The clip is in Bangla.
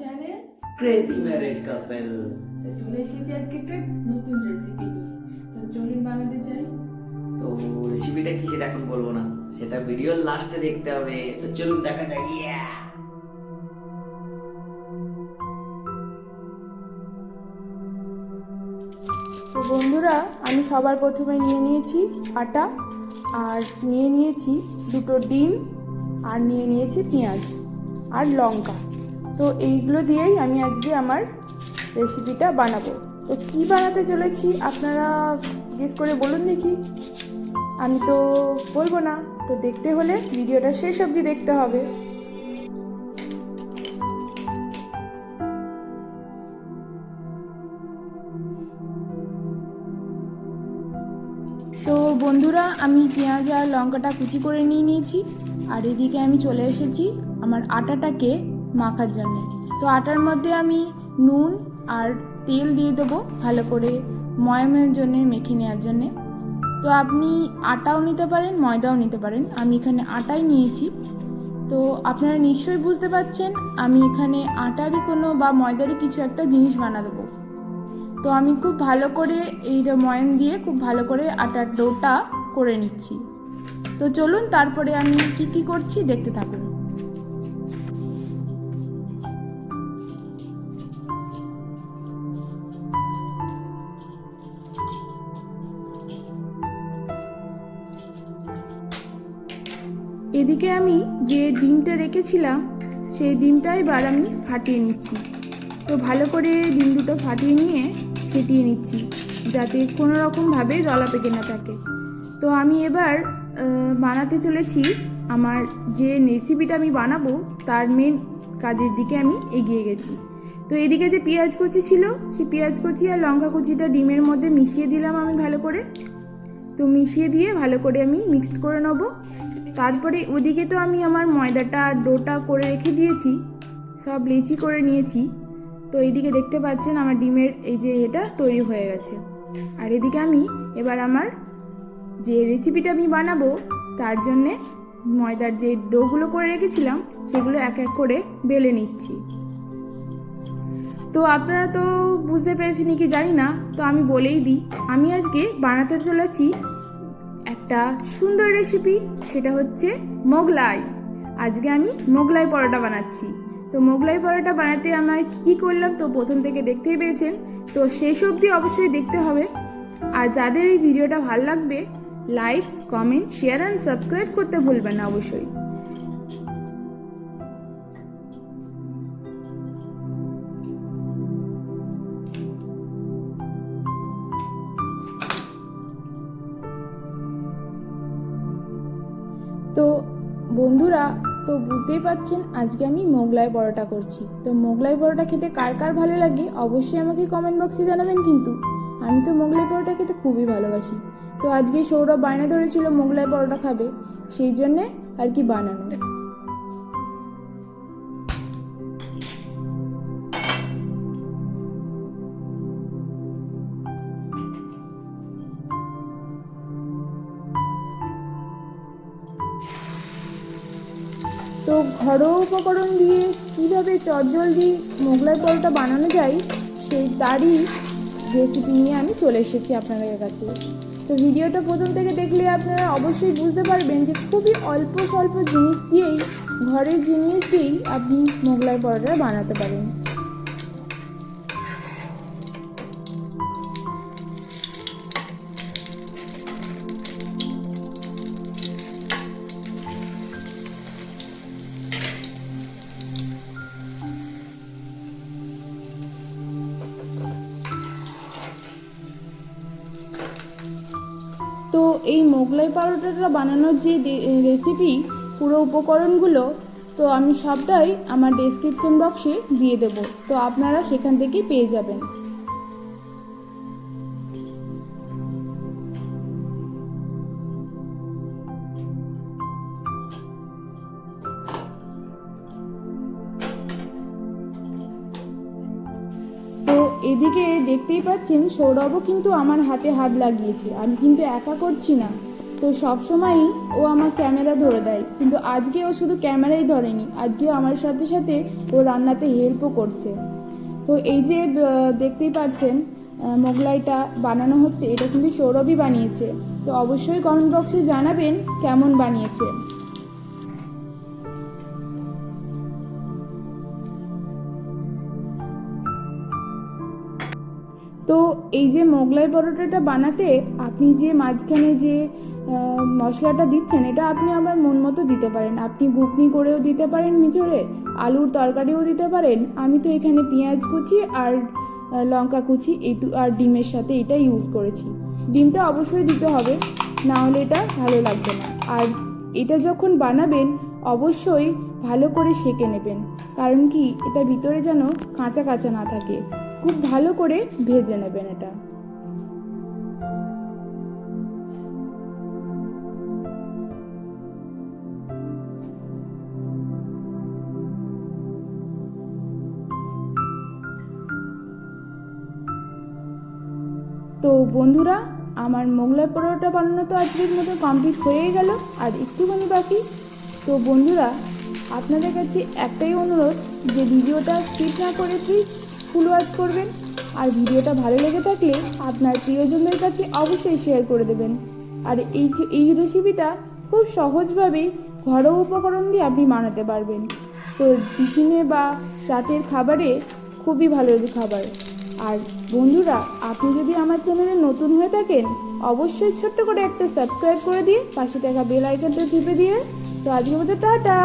চ্যানেল ক্রেজি ম্যারিড কাপল চলে এসেছি আজকে একটা নতুন রেসিপি নিয়ে। তো চলুন বানাতে যাই। তো রেসিপিটা কি সেটা এখন বলব না? সেটা ভিডিওর লাস্টে দেখতে হবে। তো চলুন দেখা যাক। ইয়া তো বন্ধুরা আমি সবার প্রথমে নিয়ে নিয়েছি আটা আর নিয়ে নিয়েছি দুটো ডিম আর নিয়ে নিয়েছি পেঁয়াজ আর লঙ্কা। তো এইগুলো দিয়েই আমি আজকে আমার রেসিপিটা বানাবো। তো কী বানাতে চলেছি আপনারা গেস করে বলুন দেখি। আমি তো বলব না, তো দেখতে হলে ভিডিওটা শেষ অবধি দেখতে হবে। তো বন্ধুরা, আমি পেঁয়াজ আর লঙ্কাটা কুচি করে নিয়ে নিয়েছি। আর এদিকে আমি চলে এসেছি আমার আটাটাকে মাখার জন্য। তো আটার মধ্যে আমি নুন আর তেল দিয়ে দেবো ভালো করে ময়ামের জন্য, মেখে নেওয়ার জন্যে। তো আপনি আটাও নিতে পারেন, ময়দাও নিতে পারেন। আমি এখানে আটাই নিয়েছি। তো আপনারা নিশ্চয়ই বুঝতে পারছেন, আমি এখানে আটারই কোনো বা ময়দারই কিছু একটা জিনিস বানা দেবো। তো আমি খুব ভালো করে এই ময়াম দিয়ে খুব ভালো করে আটার ডোটা করে নিচ্ছি। তো চলুন, তারপরে আমি কি কি করছি দেখতে থাকুন। এদিকে আমি যে ডিমটা রেখেছিলাম, সেই ডিমটা এবার আমি ফাটিয়ে নিচ্ছি। তো ভালো করে ডিম দুটো ফাটিয়ে নিয়ে ফেটিয়ে নিচ্ছি, যাতে কোনো রকমভাবে দলা পেকে না থাকে। তো আমি এবার বানাতে চলেছি আমার যে রেসিপিটা আমি বানাবো, তার মেন কাজের দিকে আমি এগিয়ে গেছি। তো এদিকে যে পেঁয়াজ কুচি ছিল, সেই পেঁয়াজ কুচি আর লঙ্কা কুচিটা ডিমের মধ্যে মিশিয়ে দিলাম আমি ভালো করে। তো মিশিয়ে দিয়ে ভালো করে আমি মিক্সড করে নেব। তারপরে ওদিকে তো আমি আমার ময়দাটা আর ডোটা করে রেখে দিয়েছি। সব লেচি করে নিয়েছি। তো এইদিকে দেখতে পাচ্ছেন আমার ডিমের এই যে এটা তৈরি হয়ে গেছে। আর এদিকে আমি এবার আমার যে রেসিপিটা আমি বানাবো, তার জন্যে ময়দার যে ডোগুলো করে রেখেছিলাম, সেগুলো এক এক করে বেলে নিচ্ছি। তো আপনারা তো বুঝতে পেরেছেন কি জানি না, তো আমি বলেই দিই, আমি আজকে বানাতে চলেছি একটা সুন্দর রেসিপি সেটা হচ্ছে মোগলাই। আজকে আমি মোগলাই পরোটা বানাচ্ছি। তো মোগলাই পরোটা বানাতে আমার কি করলাম, তো প্রথম থেকে দেখতেই পেয়েছেন। তো সেই সবজি অবশ্যই দেখতে হবে। আর যাদের এই ভিডিওটা ভালো লাগবে like comment share and subscribe করতে ভুলবেন না অবশ্যই। তো বন্ধুরা, তো বুঝতেই পাচ্ছেন আজকে আমি মোগলাই পরোটা করছি। তো মোগলাই পরোটা খেতে কার কার ভালো লাগে অবশ্যই আমাকে কমেন্ট বক্সে জানাবেন কিন্তু। আমি তো মোগলাই পরোটা খেতে খুবই ভালোবাসি। তো আজকে সৌরভ বায়না ধরেছিল মোগলাই পরোটা খাবে, সেই জন্যে আর কি বানানো। তো ঘরোয়া উপকরণ দিয়ে কীভাবে চটজলদি মোগলাই পরোটা বানানো যায়, সেই তারই রেসিপি নিয়ে আমি চলে এসেছি আপনাদের কাছে। তো ভিডিওটা প্রথম থেকে দেখলে আপনারা অবশ্যই বুঝতে পারবেন যে খুবই অল্প স্বল্প জিনিস দিয়েই, ঘরের জিনিস দিয়েই আপনি মোগলাই পরোটা বানাতে পারেন। এই মোগলাই পারোটাটা বানানোর যে রেসিপি পুরো উপকরণগুলো, তো আমি সবটাই আমার ডেসক্রিপশন বক্সে দিয়ে দেব। তো আপনারা সেখান থেকে পেয়ে যাবেন। এদিকে দেখতেই পাচ্ছেন সৌরভও কিন্তু আমার হাতে হাত লাগিয়েছে। আমি কিন্তু একা করছি না। তো সবসময়ই ও আমার ক্যামেরা ধরে দেয়। কিন্তু আজকে ও শুধু ক্যামেরাই ধরেনি, আজকে আমার সাথে সাথে ও রান্নাতে হেল্পও করছে। তো এই যে দেখতেই পাচ্ছেন মোগলাইটা বানানো হচ্ছে, এটা কিন্তু সৌরভই বানিয়েছে। তো অবশ্যই কমেন্ট বক্সে জানাবেন কেমন বানিয়েছে। তো এই যে মোগলাই পরোটাটা বানাতে আপনি যে মাঝখানে যে মশলাটা দিচ্ছেন, এটা আপনি আবার মন মতো দিতে পারেন। আপনি ঘুগনি করেও দিতে পারেন মিচড়ে আলুর তরকারিও দিতে পারেন। আমি তো এখানে পেঁয়াজ কুচি আর লঙ্কা কুচি এইটু আর ডিমের সাথে এটা ইউজ করেছি। ডিমটা অবশ্যই দিতে হবে, না হলে এটা ভালো লাগবে না। আর এটা যখন বানাবেন, অবশ্যই ভালো করে সেঁকে নেবেন। কারণ কি, এটা ভিতরে যেন কাঁচা কাঁচা না থাকে। খুব ভালো করে ভেজে নেবেন এটা। তো বন্ধুরা, আমার মোগলাই পরোটা বানানো তো আজকের মতো কমপ্লিট হয়েই গেল, আর একটুখানি বাকি। তো বন্ধুরা, আপনাদের কাছে একটাই অনুরোধ, যে ভিডিওটা স্কিপ না করে প্লিজ ফুল ওয়াচ করবেন। আর ভিডিওটা ভালো লেগে থাকলে আপনার প্রিয়জনদের কাছে অবশ্যই শেয়ার করে দেবেন। আর এই এই রেসিপিটা খুব সহজভাবেই ঘরোয়া উপকরণ দিয়ে আপনি বানাতে পারবেন। তো টিফিনে বা রাতের খাবারে খুবই ভালো খাবার। আর বন্ধুরা, আপনি যদি আমার চ্যানেলে নতুন হয়ে থাকেন, অবশ্যই ছোট্ট করে একটা সাবস্ক্রাইব করে দিয়ে পাশে থাকা বেল আইকনটা টিপে দিয়ে তো আজকে মতো টাটা!